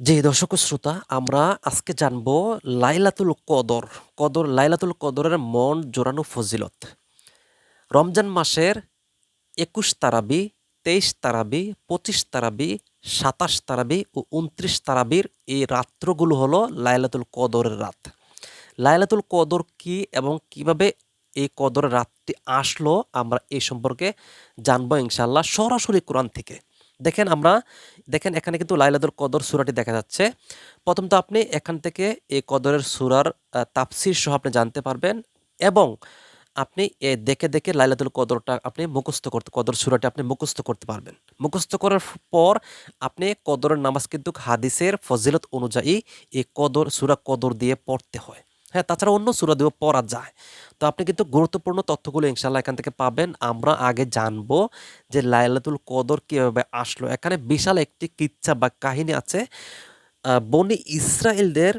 জি, দর্শক শ্রোতা আমরা আজকে জানব লাইলাতুল কদর। কদর লাইলাতুল কদরের মন জোরানো ফজিলত। রমজান মাসের ২১ তারাবি, ২৩ তারাবি, ২৫ তারাবি, ২৭ তারাবি ও ২৯ তারাবির এই রাত্রগুলো হলো লাইলাতুল কদরের রাত। লাইলাতুল কদর কি এবং কীভাবে এই কদরের রাতটি আসলো আমরা এই সম্পর্কে জানব ইনশাল্লাহ সরাসরি কোরআন থেকে। দেখেন আমরা দেখেন এখানে কিন্তু লাইলাতুল কদর সূরাটি দেখা যাচ্ছে। প্রথম তো আপনি এখান থেকে এই কদরের সুরার তাপসির সহ আপনি জানতে পারবেন এবং আপনি এ দেখে, দেখে লাইলাতুল কদরটা আপনি মুখস্থ করতে কদর সূরাটি আপনি মুখস্থ করতে পারবেন। মুখস্থ করার পর আপনি কদরের নামাজ কিন্তু হাদিসের ফজিলত অনুযায়ী এই কদর সূরা কদর দিয়ে পড়তে হয়। হ্যাঁ, তাছাড়া অন্য সূরা দিয়েও পড়া যায়। তো আপনি কিন্তু গুরুত্বপূর্ণ তথ্যগুলো ইনশাল্লাহ এখান থেকে পাবেন। আমরা আগে জানব যে লাইলাতুল কদর কীভাবে আসলো। এখানে বিশাল একটি কিচ্ছা বা কাহিনী আছে। বনি ইসরাইলদের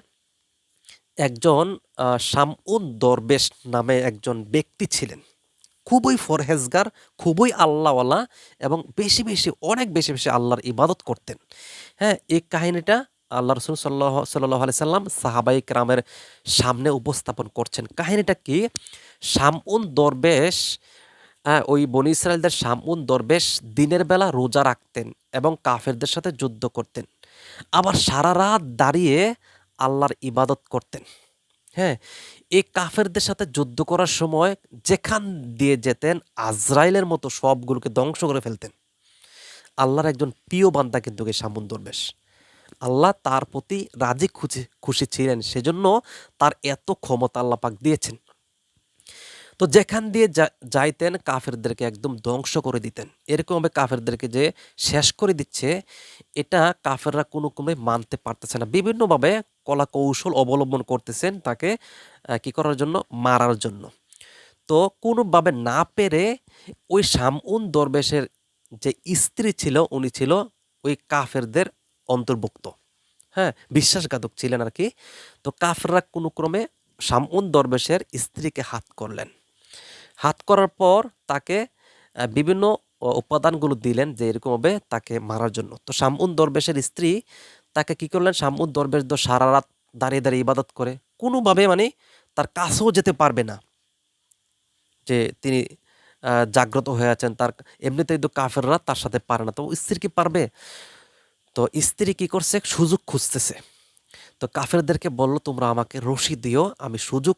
একজন শামউন দরবেশ নামে একজন ব্যক্তি ছিলেন। খুবই ফরহেজগার, খুবই আল্লাহওয়ালা এবং বেশি, বেশি অনেক বেশি, বেশি আল্লাহর ইবাদত করতেন। হ্যাঁ, এই কাহিনীটা আল্লাহ রসুল সাল্লাহ, সাল্লাল্লাহু আলাইহি সাল্লাম সাহাবাই কেরামের সামনে উপস্থাপন করছেন। কাহিনীটা কি? শামউন দরবেশ ওই বনী ইসরাইলদের শামউন দরবেশ দিনের বেলা রোজা রাখতেন এবং কাফেরদের সাথে যুদ্ধ করতেন। আবার সারা রাত দাঁড়িয়ে আল্লাহর ইবাদত করতেন। হ্যাঁ? এই কাফেরদের সাথে যুদ্ধ করার সময় যেখান দিয়ে যেতেন, আজরাইলের মতো সবগুলোকে ধ্বংস করে ফেলতেন। আল্লাহর একজন প্রিয় বান্দা কিন্তু এই শামউন দরবেশ। আল্লাহ তার প্রতি রাজি খুশি খুশি ছিলেন। সেজন্য তার এত ক্ষমতা আল্লাহ পাক দিয়েছেন। তো যেখান দিয়ে যাইতেন কাফেরদেরকে একদম ধ্বংস করে দিতেন। এরকমভাবে কাফেরদেরকে যে শেষ করে দিচ্ছে, এটা কাফেররা কোনোক্রমে মানতে পারতেছে না। বিভিন্নভাবে কলা কৌশল অবলম্বন করতেছেন তাকে কি করার জন্য? মারার জন্য। তো কোনোভাবে না পেরে ওই শামউন দরবেশের যে স্ত্রী ছিল, উনি ছিল ওই কাফেরদের অন্তর্ভুক্ত। হ্যাঁ? বিশ্বাসঘাতক ছিলেন আর কি তো কাফেররা কোনোক্রমে শামউন দরবেশের স্ত্রীকে হাত করলেন। হাত করার পর তাকে বিভিন্ন উপাদানগুলো দিলেন যে এরকমভাবে তাকে মারার জন্য। তো শামউন দরবেশের স্ত্রী তাকে কি করলেন? শামউন দরবেশ তো সারারাত দাঁড়িয়ে, দাঁড়িয়ে ইবাদত করে। কোনোভাবে মানে তার কাছেও যেতে পারবে না। যে তিনি জাগ্রত হয়ে আছেন। তার এমনিতেই তো কাফেররা তার সাথে পারে না। তো স্ত্রী কি পারবে? তো স্ত্রী কি করছে? সুযোগ খুঁজতেছে। তো কাফেরদেরকে বলল, "তোমরা আমাকে রশি দিও। আমি সুযোগ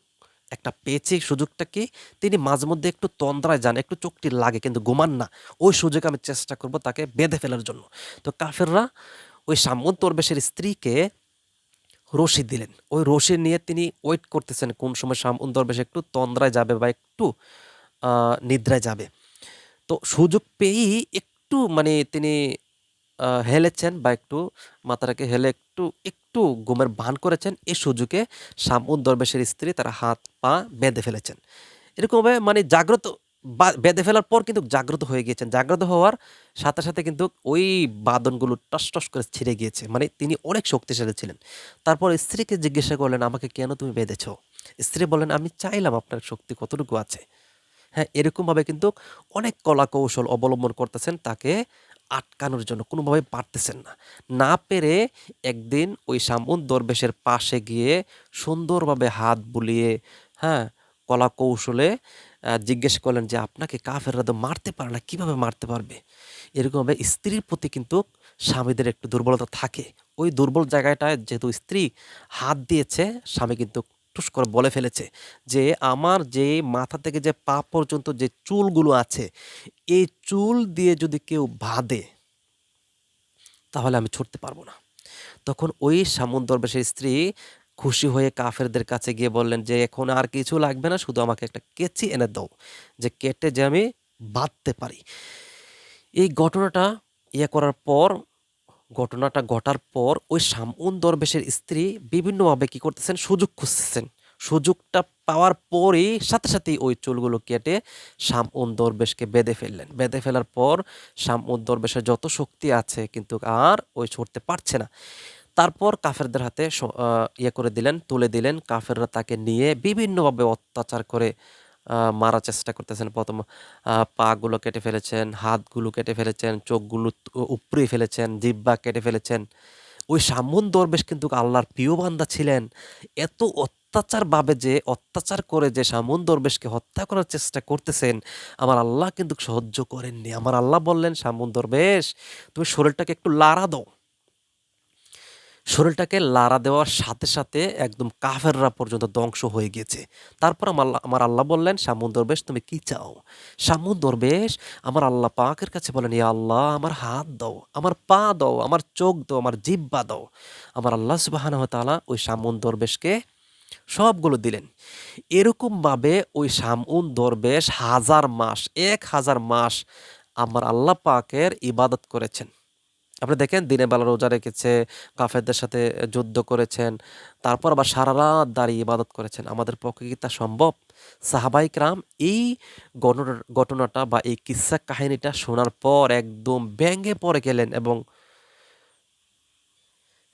একটা পেয়েছি। সুযোগটা কি? তিনি মাঝে মধ্যে একটু তন্দ্রায় যান, একটু চোখটি লাগে কিন্তু ঘুমান না। ওই সুযোগে আমি চেষ্টা করব তাকে বেঁধে ফেলার জন্য।" তো কাফেররা ওই শামউন দরবেশের স্ত্রীকে রশি দিলেন। ওই রশি নিয়ে তিনি ওয়েট করতেছেন কোন সময় শামউন দরবেশ একটু তন্দ্রায় যাবে বা একটু নিদ্রায় যাবে। তো সুযোগ পেয়েই একটু মানে তিনি হেলেছেন বা একটু মাথাটাকে হেলে একটু, একটু ঘুমের ভান করেছেন। এই সুযোগে শামউন দরবেশের স্ত্রী তার হাত পা বেঁধে ফেলেছেন। এরকমভাবে মানে জাগ্রত বেঁধে ফেলার পর কিন্তু জাগ্রত হয়ে গিয়েছেন। জাগ্রত হওয়ার সাথে, সাথে কিন্তু ওই বাঁধনগুলো টস, টস করে ছিঁড়ে গিয়েছে। মানে তিনি অনেক শক্তিশালী ছিলেন। তারপর স্ত্রীকে জিজ্ঞাসা করলেন, "আমাকে কেন তুমি বেঁধেছ?" স্ত্রী বলেন "আমি চাইলাম আপনার শক্তি কতটুকু আছে।" হ্যাঁ, এরকমভাবে কিন্তু অনেক কলাকৌশল অবলম্বন করতেছেন তাকে আটকানোর জন্য। কোনোভাবে পারতেছেন না। না পেরে একদিন ওই শামউন দরবেশের পাশে গিয়ে সুন্দরভাবে হাত বুলিয়ে, হ্যাঁ, কলা কৌশলে জিজ্ঞেস করলেন যে, "আপনাকে কাফেররা তো মারতে পারে না, কীভাবে মারতে পারবে?" এরকমভাবে স্ত্রীর প্রতি কিন্তু স্বামীদের একটু দুর্বলতা থাকে। ওই দুর্বল জায়গাটায় যেহেতু স্ত্রী হাত দিয়েছে, স্বামী কিন্তু টুস করে বলে ফেলেছে যে, "আমার যে মাথা থেকে যে পা পর্যন্ত যে চুলগুলো আছে, এই চুল দিয়ে যদি কেউ বাঁধে" "তাহলে আমি ছুটতে পারব না।" তখন ওই দরবেশের স্ত্রী খুশি হয়ে কাফেরদের কাছে গিয়ে বললেন যে, "এখন আর কিছু লাগবে না। শুধু আমাকে একটা কেচি এনে দাও। যে কেটে যে আমি বাঁধতে পারি।" এই ঘটনাটা ইয়ে করার পর ঘটনাটা ঘটার পর ওই শামউন দরবেশের স্ত্রী বিভিন্নভাবে কি করতেছেন? সুযোগ খুঁজতেছেন। সুযোগটা পাওয়ার পরেই সাথে, সাথেই ওই চুলগুলো কেটে শামউন দরবেশকে বেঁধে ফেললেন। বেঁধে ফেলার পর শামউন দরবেশের যত শক্তি আছে কিন্তু আর ওই ছুটতে পারছে না। তারপর কাফেরদের হাতে ইয়ে করে দিলেন, তুলে দিলেন। কাফেররা তাকে নিয়ে বিভিন্নভাবে অত্যাচার করে মারার চেষ্টা করতেছেন। ১ম আ পাগুলো কেটে ফেলেছেন, হাতগুলো কেটে ফেলেছেন, চোখগুলো উ উপড়িয়ে ফেলেছেন, জিহ্বা কেটে ফেলেছেন। ওই সামুন দরবেশ কিন্তু আল্লাহর প্রিয় বান্দা ছিলেন এত অত্যাচারভাবে যে অত্যাচার করে যে সামুন দরবেশকে হত্যা করার চেষ্টা করতেছেন আমার আল্লাহ কিন্তু সহ্য করেননি আমার আল্লাহ বললেন সামুন দরবেশ তুমি শরীরটাকে একটু লাড়া দাও শরীরটাকে লাড়া দেওয়ার সাথে সাথে একদম কাফেররা পর্যন্ত ধ্বংস হয়ে গেছে। তারপর আমার আমার আল্লাহ বললেন, সামুন দরবেশ, তুমি কি চাও? সামুন দরবেশ, আমার আল্লাহ পাকের কাছে বলেন, ইয়া আল্লাহ, আমার হাত দাও, আমার পা দাও, আমার চোখ দাও, আমার জিব্বা দাও। আমার আল্লাহ সুবাহান তালা ওই সামুন দরবেশকে সবগুলো দিলেন। এরকমভাবে ওই সামুন দরবেশ হাজার মাস, এক হাজার মাস আমার আল্লাহ পাকের ইবাদত করেছেন। আপনি দেখেন দিনে বেলা রোজা রেখেছে, কাফেরদের সাথে যুদ্ধ করেছেন, তারপর আবার সারা রাত দাঁড়িয়ে ইবাদত করেছেন। আমাদের পক্ষে কি তা সম্ভব? সাহাবাই রাম এই ঘটনাটা বা এই কিসা কাহিনীটা শোনার পর একদম ব্যঙ্গে পড়ে গেলেন এবং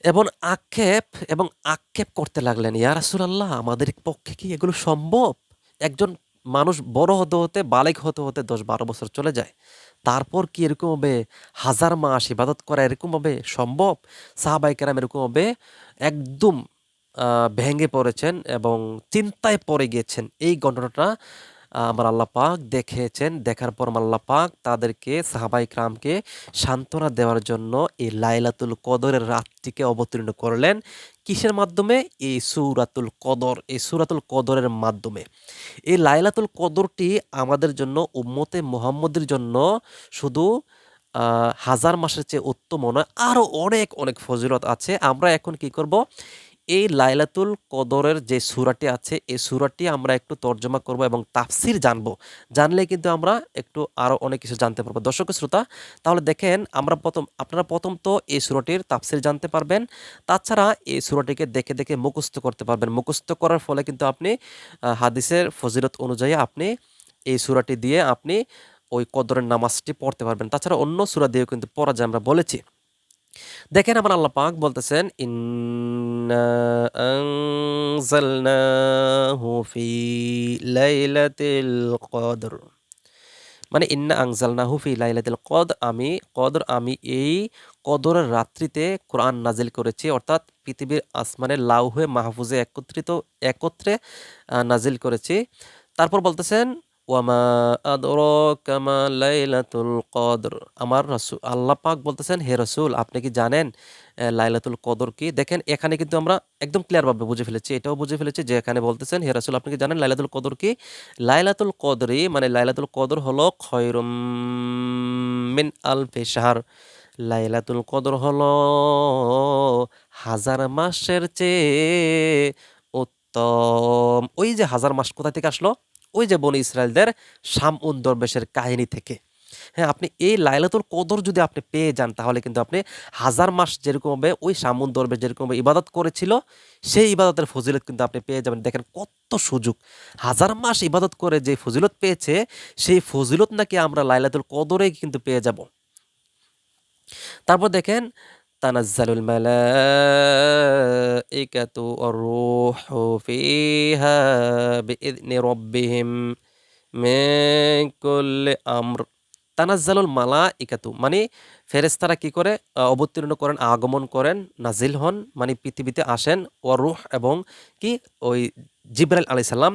এবং আক্ষেপ এবং আক্ষেপ করতে লাগলেন, ইয়া রাসূলুল্লাহ, আমাদের পক্ষে কি এগুলো সম্ভব? একজন মানুষ বড় হতে হতে, বালেক হতে হতে দশ বারো বছর চলে যায়। তারপর কি এরকম হবে? হাজার মাস ইবাদত করা এরকম হবে? সম্ভব? সাহাবাই কেরাম এরকম হবে? একদম ভেঙে পড়েছেন এবং চিন্তায় পড়ে গিয়েছেন। এই ঘটনাটা আমার আল্লাহ পাক দেখেছেন দেখার পর আল্লাহ পাক তাদেরকে সাহাবাই ক্রামকে সান্ত্বনা দেওয়ার জন্য এই লাইলাতুল কদরের রাতটিকে অবতীর্ণ করলেন। কিসের মাধ্যমে? এই সুরাতুল কদর, এই সুরাতুল কদরের মাধ্যমে। এই লাইলাতুল কদরটি আমাদের জন্য, উম্মতে মোহাম্মদের জন্য শুধু হাজার মাসের চেয়ে উত্তম নয় আরও অনেক অনেক ফজিলত আছে। আমরা এখন কি করব? এই লাইলাতুল কদরের যে সুরাটি আছে, এই সুরাটি আমরা একটু তর্জমা করব এবং তাফসির জানব। জানলে কিন্তু আমরা একটু আরও অনেক কিছু জানতে পারব। দর্শক শ্রোতা, তাহলে দেখেন, আমরা প্রথম, আপনারা প্রথম তো এই সুরাটির তাফসির জানতে পারবেন। তাছাড়া এই সুরাটিকে দেখে দেখে মুখস্থ করতে পারবেন। মুখস্থ করার ফলে কিন্তু আপনি হাদিসের ফজিলত অনুযায়ী আপনি এই সুরাটি দিয়ে আপনি ওই কদরের নামাজটি পড়তে পারবেন। তাছাড়া অন্য সুরা দিয়েও কিন্তু পড়া যায়, আমরা বলেছি। দেখেন আমার আল্লাহ পাক বলতেছেন কদর। মানে ইন্না আনজালনাহু ফি লাইলাতিল কদ আমি, কদর আমি এই কদরের রাত্রিতে কোরআন নাজিল করেছি, অর্থাৎ পৃথিবীর আসমানের লাউহে মাহফুজে একত্রিত, একত্রে নাজিল করেছি। তারপর বলতেছেন ওয়ামা আদরাকা মা লাইলাতুল কদর। আমার রাসূল আল্লাহ পাক বলতেছেন, হে রসুল, আপনি কি জানেন লাইলাতুল কদর কি? দেখেন, এখানে কিন্তু আমরা একদম ক্লিয়ারভাবে বুঝে ফেলেছি, এটাও বুঝে ফেলেছি যে এখানে বলতেছেন, হে রাসূল, আপনি কি জানেন লাইলাতুল কদর কি? লাইলাতুল কদরি মানে লাইলাতুল কদর হলো খয়রুম মিন আলফি শাহর। লাইলাতুল কদর হলো হাজার মাসের চেয়ে উত্তম। ওই যে হাজার মাস কোথা থেকে আসলো? ওই যে বনি ইসরায়েলদের শামউন দরবেশের কাহিনী থেকে। হ্যাঁ আপনি এই লাইলাতুল কদর যদি আপনি পেয়ে যান, তাহলে কিন্তু আপনি হাজার মাস যেরকমভাবে ওই শামুন দরবেশ যেরকমভাবে ইবাদত করেছিল, সেই ইবাদতের ফজিলত কিন্তু আপনি পেয়ে যাবেন। দেখেন কত সুযোগ। হাজার মাস ইবাদত করে যে ফজিলত পেয়েছে, সেই ফজিলত নাকি আমরা লাইলাতুল কদরে কিন্তু পেয়ে যাব। তারপর দেখেন তানাজ্জালুল মালাইকাতু ওয়ার-রূহু ফিহা বিইذনি রাব্বিহিম মিন কুল্লি আমর তানাজ্জালুল মালাইকাতু মানে ফেরেশতারা কি করে? অবতীর্ণ করেন, আগমন করেন, নাজিল হন মানে পৃথিবীতে আসেন, ওয়ার রুহ এবং কি? ওই জিব্রাইল আলাইহিস সালাম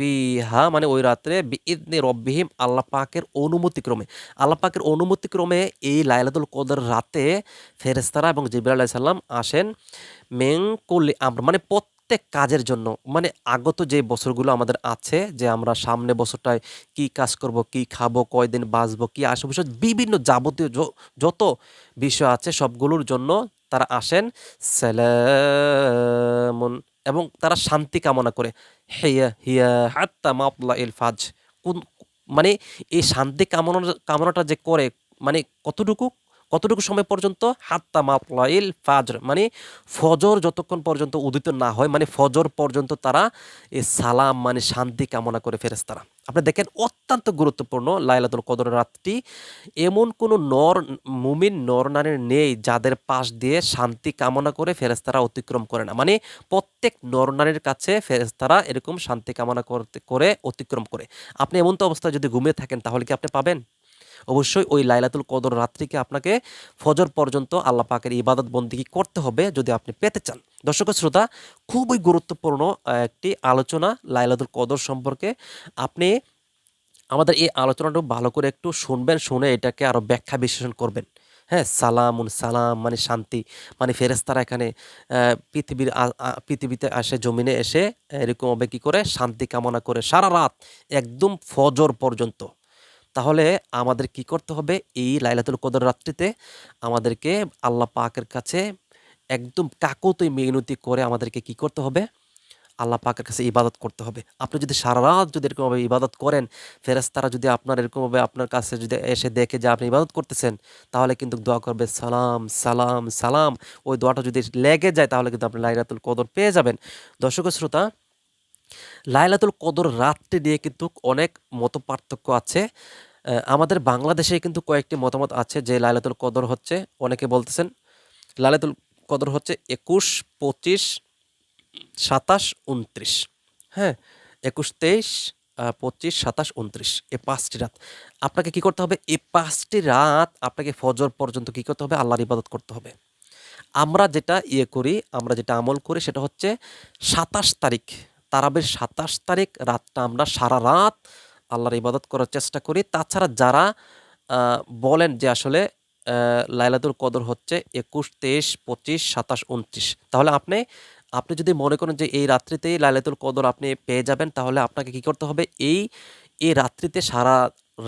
ফিহা মানে ওই রাত্রে বিইদনি রব্বিহিম আল্লাহ পাকের অনুমতিক্রমে আল্লাহ পাকের অনুমতিক্রমে এই লাইলাতুল কদর রাতে ফেরেস্তারা এবং জিবরা আলাহ সাল্লাম আসেন মেং করলে আমরা মানে প্রত্যেক কাজের জন্য। মানে আগত যে বছরগুলো আমাদের আছে, যে আমরা সামনে বছরটায় কি কাজ করব, কি খাব, কয়দিন বাঁচবো, কি আসব বিভিন্ন যাবতীয় যত বিষয় আছে সবগুলোর জন্য তারা আসেন। সালামুন এবং তারা শান্তি কামনা করে, হেয়া, হিয়া, হাত্তা মাপলা এল ফাজ। কোন মানে এই শান্তি কামনা কামনাটা যে করে মানে কতটুকু? কতটুকু সময় পর্যন্ত? হাত্তা মাতলাইল ফাজর। মানে ফজর যতক্ষণ পর্যন্ত উদিত না হয় মানে ফজর পর্যন্ত তারা এই সালাম মানে শান্তি কামনা করে ফেরেস তারা আপনি দেখেন, অত্যন্ত গুরুত্বপূর্ণ লাইলাতুল কদর রাতটি। এমন কোনো নর, মুমিন নর নারীর নেই যাদের পাশ দিয়ে শান্তি কামনা করে ফেরেস্তারা অতিক্রম করে না। মানে প্রত্যেক নর নারীর কাছে ফেরেস্তারা এরকম শান্তি কামনা করতে, করে অতিক্রম করে। আপনি এমন তো অবস্থায় যদি ঘুমিয়ে থাকেন, তাহলে কি আপনি পাবেন? অবশ্যই ওই লাইলাতুল কদর রাত্রিকে আপনাকে ফজর পর্যন্ত আল্লাহ পাকের ইবাদত বন্দিগি করতে হবে যদি আপনি পেতে চান। দর্শক শ্রোতা, খুবই গুরুত্বপূর্ণ একটি আলোচনা লাইলাতুল কদর সম্পর্কে। আপনি আমাদের এই আলোচনাটা ভালো করে একটু শুনবেন, শুনে এটাকে আরও ব্যাখ্যা বিশ্লেষণ করবেন। হ্যাঁ সালামুন সালাম মানে শান্তি। মানে ফেরেস্তারা এখানে পৃথিবীর পৃথিবীতে আসে, জমিনে এসে এরকম হবে কি করে? শান্তি কামনা করে সারা রাত, একদম ফজর পর্যন্ত। তাহলে আমাদের কি করতে হবে? এই লাইলাতুল কদর রাত্রিতে আমাদেরকে আল্লাহ পাকের কাছে একদম কাকুতই মেহনতি করে আমাদেরকে কি করতে হবে? আল্লাহ পাকের কাছে ইবাদত করতে হবে। আপনি যদি সারা রাত যদি এরকমভাবে ইবাদত করেন ফেরেস্তারা যদি আপনার এরকমভাবে আপনার কাছে যদি এসে দেখে যে আপনি ইবাদত করতেছেন, তাহলে কিন্তু দোয়া করবে, সালাম সালাম সালাম। ওই দোয়াটা যদি লেগে যায়, তাহলে কিন্তু আপনি লাইলাতুল কদর পেয়ে যাবেন। দর্শক শ্রোতা লাইলাতুল কদর রাতটি নিয়ে কিন্তু অনেক মত পার্থক্য আছে আমাদের বাংলাদেশে কিন্তু কয়েকটি মতামত আছে যে লাইলাতুল কদর হচ্ছে, অনেকে বলতেছেন লাইলাতুল কদর হচ্ছে একুশ, পঁচিশ, সাতাশ উনত্রিশ হ্যাঁ একুশ, তেইশ পঁচিশ, সাতাশ উনত্রিশ এই পাঁচটি রাত। আপনাকে কি করতে হবে? এই পাঁচটি রাত আপনাকে ফজর পর্যন্ত কি করতে হবে? আল্লাহর ইবাদত করতে হবে। আমরা যেটা ইয়ে করি, আমরা যেটা আমল করি সেটা হচ্ছে সাতাশ তারিখ তারাবের সাতাশ তারিখ রাতটা আমরা সারা রাত আল্লাহর ইবাদত করার চেষ্টা করি। তাছাড়া যারা বলেন যে আসলে লাইলাতুল কদর হচ্ছে একুশ, তেইশ, পঁচিশ, সাতাশ, উনত্রিশ। তাহলে আপনি আপনি যদি মনে করেন যে এই রাত্রিতেই লাইলাতুল কদর আপনি পেয়ে যাবেন, তাহলে আপনাকে কি করতে হবে? এই এই রাত্রিতে সারা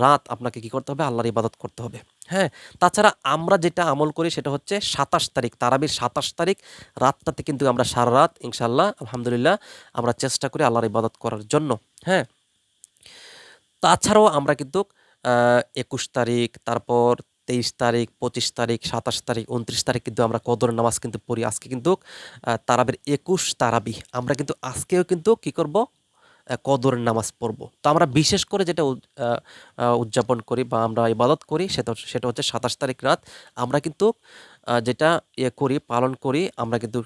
রাত আপনাকে কি করতে হবে? আল্লাহর ইবাদত করতে হবে। হ্যাঁ তাছাড়া আমরা যেটা আমল করি সেটা হচ্ছে সাতাশ তারিখ, তারাবির সাতাশ তারিখ। রাতটাতে কিন্তু আমরা সারা রাত ইনশাল্লাহ আলহামদুলিল্লাহ, আমরা চেষ্টা করি আল্লাহর ইবাদত করার জন্য হ্যাঁ। তাছাড়াও আমরা কিন্তু একুশ তারিখ, তারপর তেইশ তারিখ, পঁচিশ তারিখ, সাতাশ তারিখ, উনত্রিশ তারিখ কিন্তু আমরা কদর নামাজ কিন্তু পড়ি। আজকে কিন্তু তারাবির একুশ তারাবি। আমরা কিন্তু আজকেও কিন্তু কি করব? কদরের নামাজ পড়ব। তো আমরা বিশেষ করে যেটা উদযাপন করি বা আমরা ইবাদত করি, সেটা সেটা হচ্ছে সাতাশ তারিখ রাত। আমরা কিন্তু যেটা ইয়ে করি, পালন করি, আমরা কিন্তু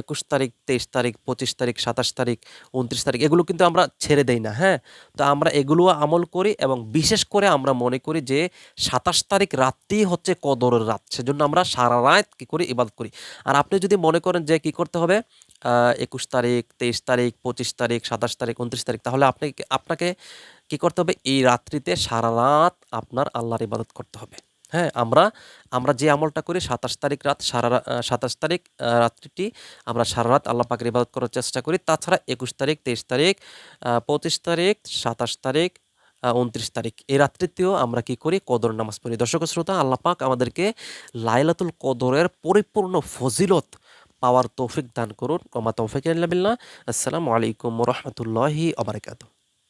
একুশ তারিখ, তেইশ তারিখ, পঁচিশ তারিখ, সাতাশ তারিখ, উনত্রিশ তারিখ, এগুলো কিন্তু আমরা ছেড়ে দেই না হ্যাঁ? তো আমরা এগুলো আমল করি এবং বিশেষ করে আমরা মনে করি যে সাতাশ তারিখ রাতটি হচ্ছে কদরের রাত। সেজন্য আমরা সারা রাত কী করি? ইবাদত করি। আর আপনি যদি মনে করেন যে কি করতে হবে? একুশ তারিখ, তেইশ তারিখ, পঁচিশ তারিখ, সাতাশ তারিখ, উনত্রিশ তারিখ, তাহলে আপনি আপনাকে কি করতে হবে? এই রাত্রিতে সারা রাত আপনার আল্লাহর ইবাদত করতে হবে। হ্যাঁ আমরা আমরা যে আমলটা করি সাতাশ তারিখ রাত, সারা সাতাশ তারিখ রাত্রিটি আমরা সারা রাত আল্লাহ পাকের ইবাদত করার চেষ্টা করি। তাছাড়া একুশ তারিখ, তেইশ তারিখ পঁচিশ তারিখ, সাতাশ তারিখ উনত্রিশ তারিখ, এই রাত্রিতেও আমরা কি করি? কদর নামাজ পড়ি। দর্শক শ্রোতা, আল্লাহ পাক আমাদেরকে লাইলাতুল কদরের পরিপূর্ণ ফজিলত পাওয়ার তৌফিক দান করুন। ওমা তৌফিক বিল্লাহ। আসসালামু আলাইকুম রহমতুল্লাহি আবরকাত